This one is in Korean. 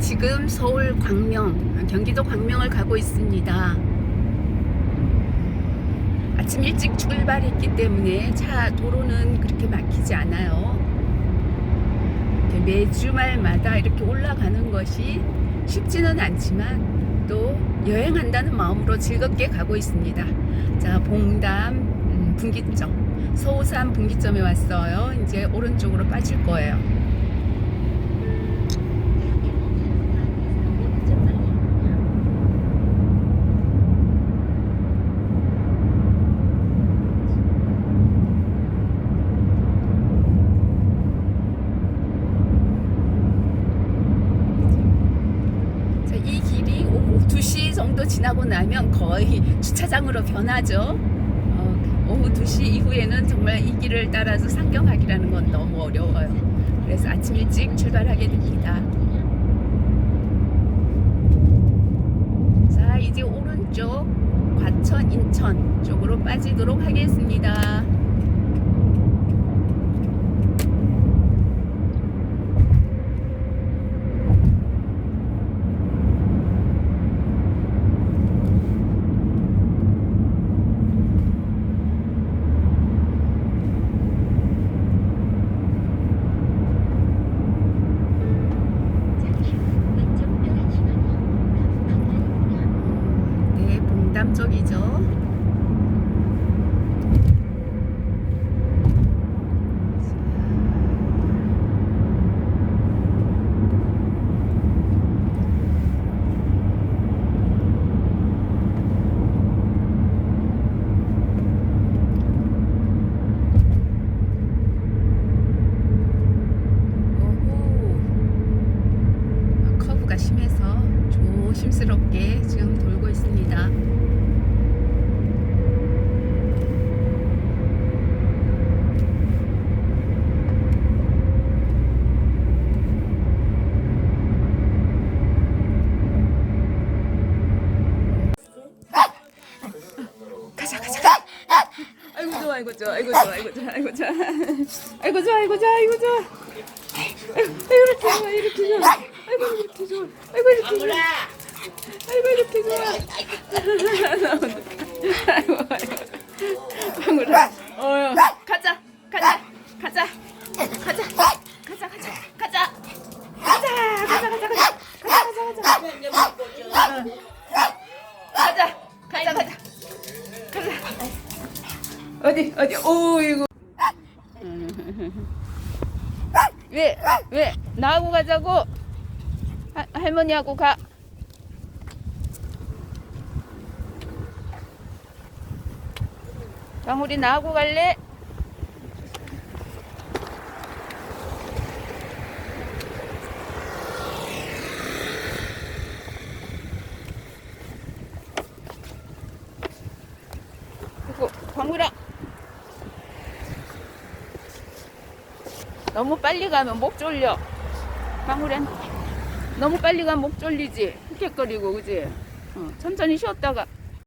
지금 서울 광명, 경기도 광명을 가고 있습니다. 아침 일찍 출발했기 때문에 차 도로는 그렇게 막히지 않아요. 매주말마다 이렇게 올라가는 것이 쉽지는 않지만 또 여행한다는 마음으로 즐겁게 가고 있습니다. 자, 봉담 음, 분기점, 서우산 분기점에 왔어요. 이제 오른쪽으로 빠질 거예요. 자, 이 길이 오후 2시 정도 지나고 나면 거의 주차장으로 변하죠. 어, 오후 2시 이후에는 정말 이 길을 따라서 상경하기라는 건 너무 어려워요. 그래서 아침 일찍 출발하게 됩니다. 자, 이제 오른쪽 과천 인천 쪽으로 빠지도록 하겠습니다. 네, 봉담 쪽이죠. 오호. 커브가 심해서 조심스럽게 지금 돌고 있습니다. 가자 가자 가자. 아이고 좋아 아이고 좋아 아이고 좋아 아이고 좋아 아이고 좋아. 아이고 좋아 아이고 좋아 아이고 좋아. 아이고 이렇게 좋아 이렇게 좋아. 아이고 이렇게 좋아. 아이고 이렇게 좋아 아이고 이렇게 좋아 아이고 아이고 방울아 가자 가자 가자 가자 가자 가자 가자 가자 가자 가자 가자 가자 가자 가자 가자 가자 가자 어디 어디 오 이거 왜왜 나하고 가자고 하, 할머니하고 가 방울이 나하고 갈래? 그리고 방울아. 너무 빨리 가면 목 졸려. 방울엔 너무 빨리 가면 목 졸리지. 흑흑거리고 그지? 어, 천천히 쉬었다가